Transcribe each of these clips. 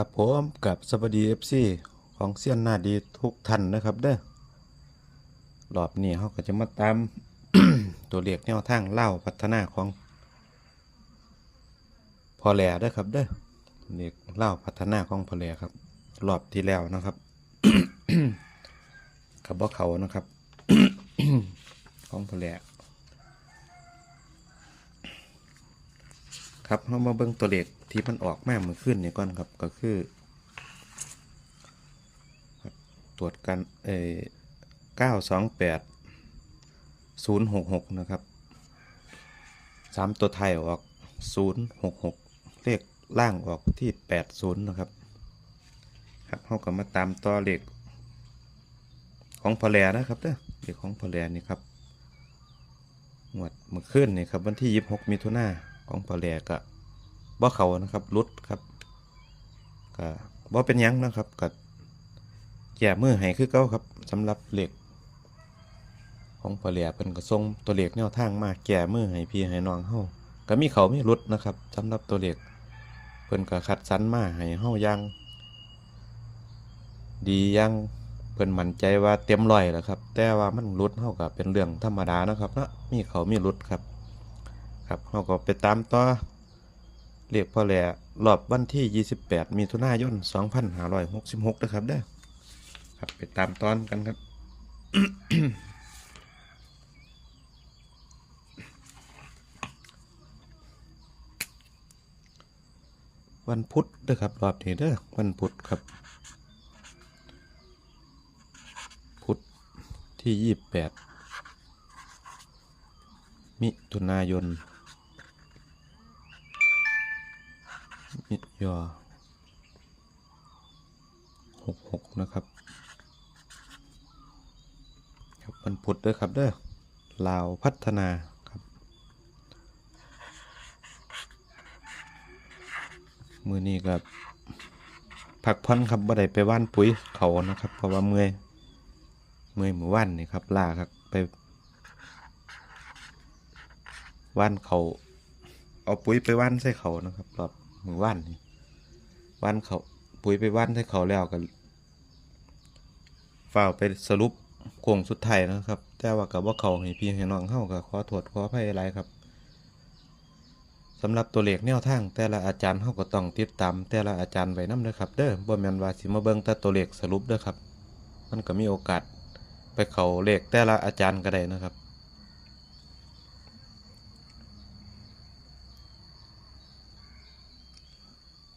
กับผมกับสวัสดีเอฟซีของเซียนหน้าดีทุกท่านนะครับเด้อรอบนี้เขาก็จะมาตาม ตัวเลขแนวทางเล่าพัฒนาของพอแหล่เด้อครับเด้อเลขเล่าพัฒนาของพอแหล่ครับ รอบที่แล้วนะครับกับบ่เขานะครับ ของพอแหล่ครับเรามาเบิ่งตัวเลข ที่มันออกมาเมื่อคืนนี่ก่อนครับก็คือ ตรวจกันเอเก้าสองแปดศูนย์หกหกนะครับสามตัวไทยออกศูนย์หกหกเลขล่างออกที่แปดศูนย์นะครับ ครับเขาก็มาตามต่อเลขของพอแลนะครับเด้อเลขของพอแลนี่ครับงวดเมื่อคืนนี่ครับวันที่ยี่สิบหกมิถุนาของพอแลก็ บ่เขานะครับรุดครับก็บ่เป็นยังนะครับก็แก่มือให้คือเก้าครับสำหรับเหล็กของปลาเหลียเพิ่นก็ส่งตัวเหล็กแนวทางมาแก่มือให้พี่ให้น้องเฮาก็มีเขามีรุดนะครับสำหรับตัวเหล็กเพิ่นก็คัดสรรมาให้เฮายังดียังเพิ่นมั่นใจว่าเต็มร้อยแล้วครับ แต่ว่ามันรุดเฮาก็เป็นเรื่องธรรมดานะครับเนาะมีเขามีรุดครับ ครับเฮาก็ไปตามต่อ เรียกพ่อแหล่รอบวันที่ 28 มีถุนายน 2566นะครับเด้อครับไปตามตอนกันครับวันพุธเด้อครับรอบนี้เด้อวันพุธครับ พุธที่ยี่สิบแปดมิถุนายน ยอหกหกนะครับ ครับวันพุธเด้อครับเด้อลาวพัฒนาครับ มือนี้กับพักผ่อนครับบ่ได้ไปว่านปุ๋ยเขานะครับ เพราะว่าเมื่อยเมื่อยหมู่ว่านนี่ครับลาครับไปว่านเขาเอาปุ๋ยไปว่านใส่เขานะครับรอบ ว่านนี่ว่านเขาปุ๋ยไปว่านใส่เขาแล้วกันฝ้าวไปสรุปโค้งสุดท้ายนะครับ แต่ว่ากับว่าเขาให้พี่ให้น้องเข้ากับขอโทษขอภัยอะไรครับสำหรับตัวเลขแนวทางแต่ละอาจารย์เขาก็ต้องติดตามแต่ละอาจารย์ไว้นำเด้อครับ เด้อบ่แม่นว่าสิมาเบิ่งแต่ตัวเลขสรุปเด้อครับ มันก็มีโอกาสไปเขาเลขแต่ละอาจารย์ก็ได้นะครับ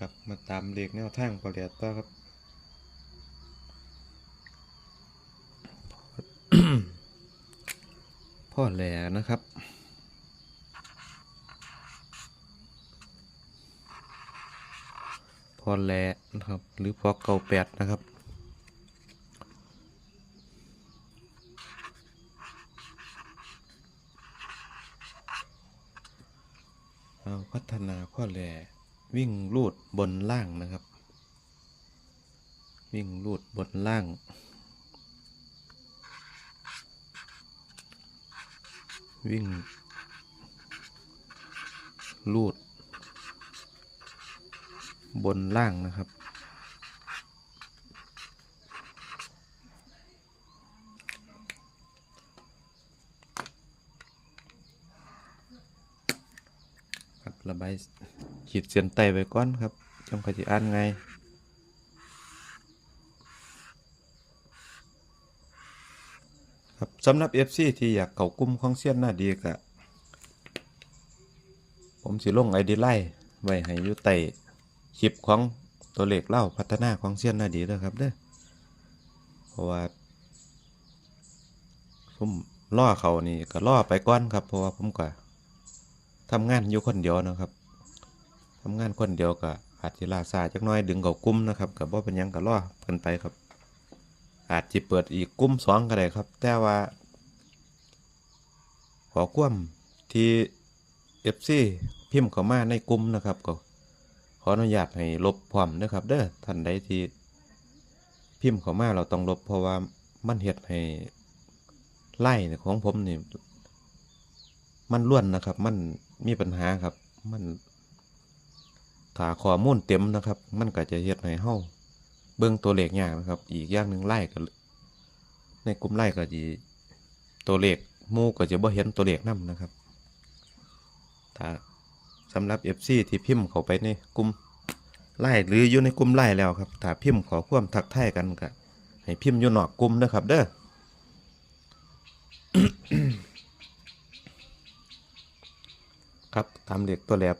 ครับมาตามเลขแนวทางพอเรียต่อครับพ่อแหล่นะครับพ่อแหล่นะครับ หรือพ่อเก่าแปดนะครับเราพัฒนาพ่อแหล่ วิ่งลูดบนล่างนะครับ วิ่งลูดบนล่าง วิ่งลูด บนล่างนะครับครับระบาย ขีดเส้นใต้ไว้ก่อนครับจังขจิอ่านไงครับสำหรับ FC ที่อยากเข้ากลุ่มของเซียนหน้าดีกะผมสิลงไอดีไลน์ไว้ให้อยู่ใต้คลิปของตัวเลขเล่าพัฒนาของเซียนหน้าดีเด้อครับเด้อเพราะว่าผมล่อเขานี่ก็ล่อไปก่อนครับ เพราะว่าผมก็ทำงานอยู่คนเดียวนะครับ ทำงานคนเดียวก็อาจจะลาซาจักน้อยดึงเขากลุ้มนะครับกับว่าเป็นยังก็ล่อเพิ่นไปครับ อาจจะเปิดอีกกุ้มสองก็ได้ครับ แต่ว่า ขอความที่ FC พิมพ์เข้ามาในกลุ่มนะครับก็ขออนุญาตให้ลบพร้อมนะครับ เด้อท่านใดที่พิมพ์เข้ามาเราต้องลบเพราะว่ามันเฮ็ดให้ไล่ของผมนี่มันล้วนนะครับ มันมีปัญหาครับ มัน ถ้าข้อมูลเต็มนะครับ มันก็จะเฮ็ดให้เฮาเบิ่งตัวเลขยากนะครับ อีกอย่างหนึ่งไล่ก็ในกลุ่มไล่ก็สิตัวเลขหมู่ก็จะบ่เห็นตัวเลขนํนะครับ ถ้าสำหรับ FC ที่พิมพ์เข้าไปในกลุ่มไล่หรืออยู่ในกลุ่มไล่แล้วครับ ถ้าพิมพ์ขอความทักทายกันก็ให้พิมพ์อยู่นอกกลุ่มนะครับ เด้อครับตามเลขตัวแหลบ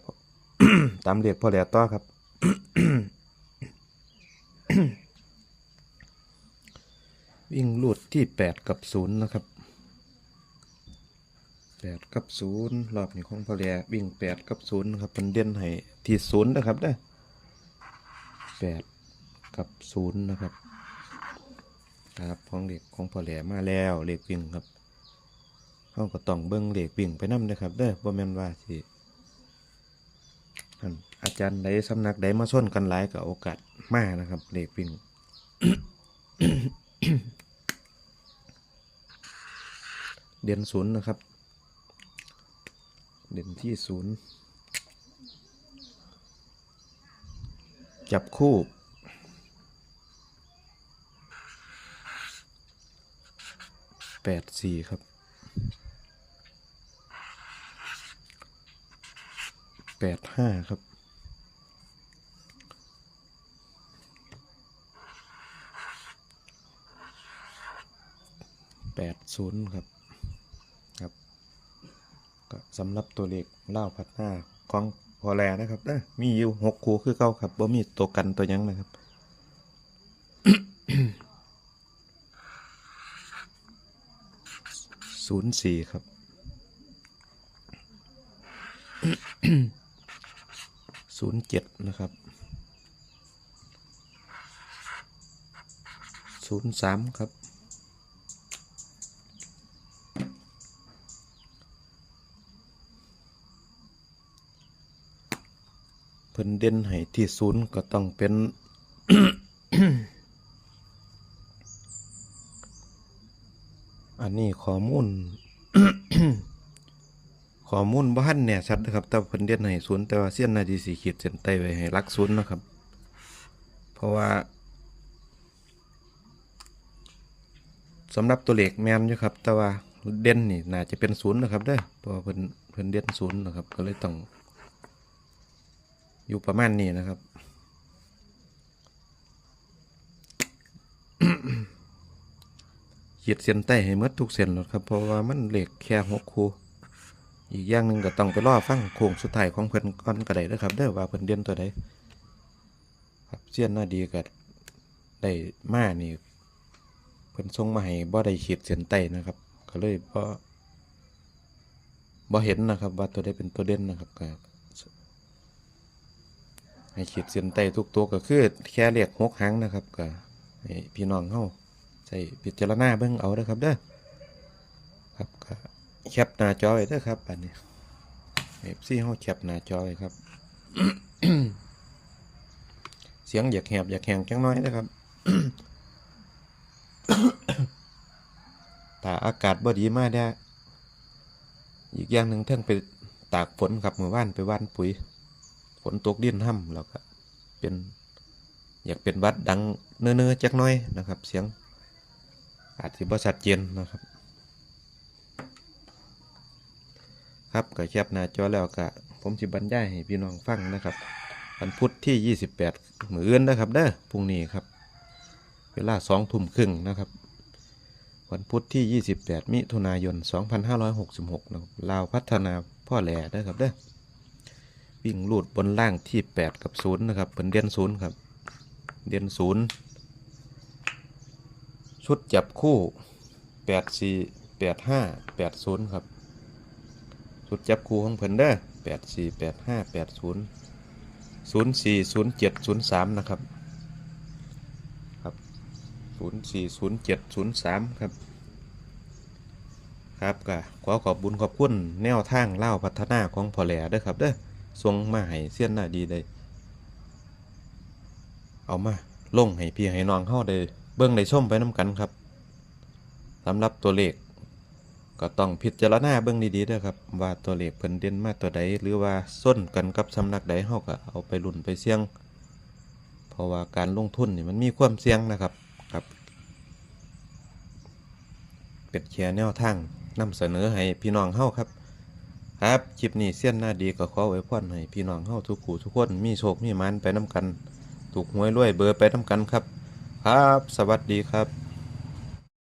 ตามเลขพ่อแหลบต่อครับ วิ่งลูดที่แปดกับศูนย์นะครับแปดกับศูนย์รอบนี้ของพ่อแหลวิ่งแปดกับศูนย์นะครับเป็นเด่นให้ที่ศูนย์นะครับเด้อแปดกับศูนย์นะครับครับของเด็กของพ่อแหลมาแล้วเลขวิ่งครับเขาก็ต้องเบิ้งเลขวิ่งไปนํนะครับเด้อบ่แม่นว่าสิ อาจารย์ใดสำนักใดมาส้นกันหลายก็โอกาสมากนะครับเลขวิ่งเด่นศูนย์นะครับ เด่นที่ศูนย์จับคู่ แปดสี่ครับ แปดห้าครับ แปดศูนย์ครับ ครับ ก็สำหรับตัวเลขเล่าพัดหน้าของพอแลนะครับนะมีอยู่หกคูคือเก้าครับบ่มีตัวกันตัวหยังนะครับศูนย์สี่ครับ ศูนย์เจ็ดนะครับศูนย์สามครับเพิ่นเด่นให้ที่ศูนย์ก็ต้องเป็นอัน มูลบ้านเนี่ยชัดนะครับแต่เพิ่นเด่นให้ศูนย์แต่ว่าเสี้ยนนาดีสีขีดเส้นใต้ไว้ให้รักศูนย์นะครับ เพราะว่าสำหรับตัวเลขแมนอยู่ครับ แต่ว่าเด่นนี่น่าจะเป็นศูนย์นะครับเด้อเพราะเพิ่นเพิ่นเด่นศูนย์นะครับ ก็เลยต้อง อยู่ประมาณนี้นะครับขีดเส้นใต้ให้หมดทุกเส้นหรอครับ เพราะว่ามันเหล็กแค่หกคู อีกอย่างหนึ่งก็ต้องไปรอฟังโค้งสุดท้ายของเพิ่นก่อนก็ได้นะครับเด้อว่าเพิ่นเด่นตัวใดครับเสี้ยนหน้าดีก็ได้มานี่เพิ่นส่งมาให้บ่ได้ขีดเส้นใต้นะครับ ก็เลยบ่บ่เห็นนะครับ ว่าตัวใดเป็นตัวเด่นนะครับก็ให้ขีดเส้นใต้ทุกตัวก็คือแค่เรียกหกหางนะครับก็ให้พี่น้องเฮาใส่พิจารณาเบิ่งเอาเด้อครับเด้อครับก็ แคปหน้าจอไว้เด้อครับอันนี้เอฟซีเฮาแคปหน้าจอไว้ครับ เสียงอยากแหบอยากแหงจังน้อยนะครับถ้าอากาศบ่ดีมากเนี่อีกอย่างหนึ่งเท่งไปตากฝนครับเมื่อวานไปว่านปุ๋ยฝนตกดินห่ำแล้วก็เป็นอยากเป็นวัดดังเนื้อๆจักน้อยนะครับ เสียงอาจจะบ่ชัดเจนนะครับ ครับก็แคปหน้าจอแล้วก็ผมสิบรรยายให้พี่น้องฟังนะครับวันพุธที่ 28มื้ออื่นนะครับเด้อพรุ่งนี้ครับ เวลา2ทุ่มครึ่งนะครับ วันพุธที่ 28 มิถุนายน 2566นะครับลาวพัฒนาพ่อแหล่เด้ครับเด้อวิ่งลูดบนล่างที่ 8 กับ 0 นะครับเป็นเด่นศูนย์ครับ เด่นศูนย์ชุดจับคู่ 8 4 8 5 8 0 ครับ ชุดจับคู่ของเพิ่นเด้อ8 4 8 5 8 0 0 4 0 7 0 3นะครับ ครับ0 4 0 7 0 3ครับ ครับก็ขอขอบบุญขอบคุณแนวทางเล่าพัฒนาของพอแหล่ด้ครับเด้อส่งมาให้เสี้ยนหน้าดีได้ เอามาลงให้พี่ให้น้องเข้าได้เบิ่งได้ชมไปน้ำกันครับสำหรับตัวเลข ก็ต้องพิจารณาเบิ่งดีๆด้อครับว่าตัวเลขเพิ่นเด่นมาตัวใดหรือว่าส้นกันกับสำนักใดเฮาก็เอาไปลุ้นไปเสี่ยง เพราะว่าการลงทุนนี่มันมีความเสี่ยงนะครับครับ เป็นแค่แนวทางนำเสนอให้พี่น้องเฮาครับ ครับคลิปนี้เสี้ยนหน้าดีก็ขอไว้พรให้พี่น้องเฮาทุกผู้ทุกคนมีโชคมีมันไปน้ำกันถูกหวยรวยเบอร์ไปน้ำกันครับ ครับ สวัสดีครับ